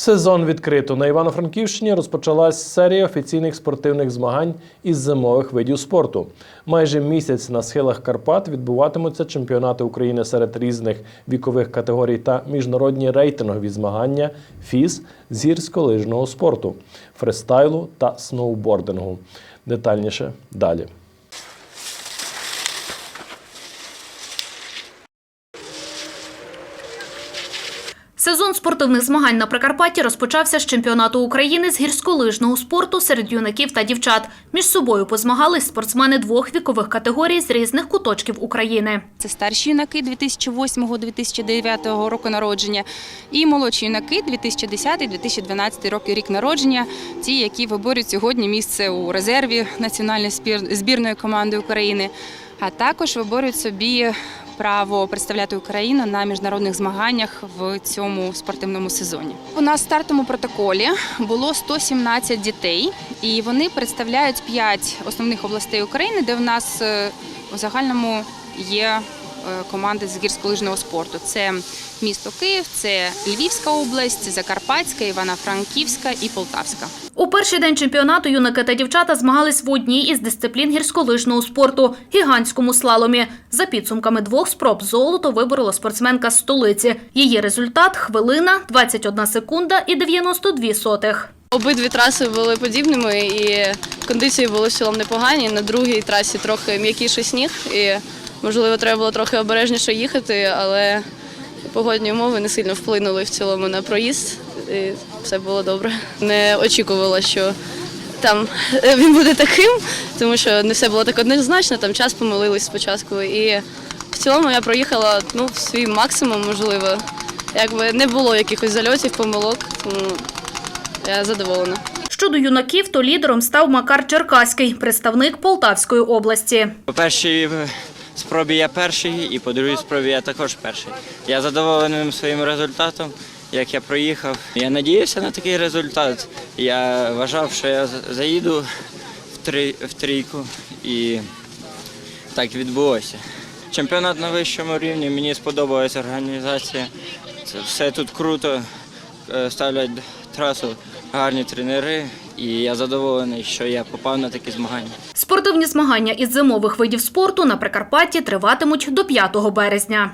Сезон відкрито на Івано-Франківщині розпочалась серія офіційних спортивних змагань із зимових видів спорту. Майже місяць на схилах Карпат відбуватимуться чемпіонати України серед різних вікових категорій та міжнародні рейтингові змагання ФІС з гірськолижного спорту, фристайлу та сноубордингу. Детальніше далі. Сезон спортивних змагань на Прикарпатті розпочався з чемпіонату України з гірськолижного спорту серед юнаків та дівчат. Між собою позмагались спортсмени двох вікових категорій з різних куточків України. Це старші юнаки 2008-2009 року народження і молодші юнаки 2010-2012 роки рік народження, ті, які виборюють сьогодні місце у резерві національної збір- збірної команди України, а також виборюють собі право представляти Україну на міжнародних змаганнях в цьому спортивному сезоні. У нас в стартовому протоколі було 117 дітей, і вони представляють 5 основних областей України, де в нас е, у загальному є е, команди з гірськолижного спорту. Це місто Київ, це Львівська область, Закарпатська, Івано-Франківська і Полтавська. У перший день чемпіонату юнаки та дівчата змагались в одній із дисциплін гірськолижного спорту – гігантському слаломі. За підсумками двох спроб золото виборола спортсменка з столиці. Її результат – хвилина, 21 секунда і 92 сотих. Обидві траси були подібними і кондиції були в цілому непогані. На другій трасі трохи м'якіший сніг, і можливо треба було трохи обережніше їхати, але погодні умови не сильно вплинули в цілому на проїзд. І все було добре. Не очікувала, що там він буде таким, тому що не все було так однозначно, там час помилились спочатку. І в цілому я проїхала ну, в свій максимум, можливо. Якби не було якихось зальотів, помилок, тому я задоволена. Щодо юнаків, то лідером став Макар Черкаський, представник Полтавської області. Е, спробі я перший, і по другій спробі я також перший. Я задоволений своїм результатом, як я проїхав. Я надіявся на такий результат. Я вважав, що я заїду в, три, в трійку, і так відбулося. Чемпіонат на вищому рівні, мені сподобалася організація. Все тут круто, е, ставлять трасу гарні тренери, і я задоволений, що я попав на такі змагання. Спортивні змагання із зимових видів спорту на Прикарпатті триватимуть до 5 березня.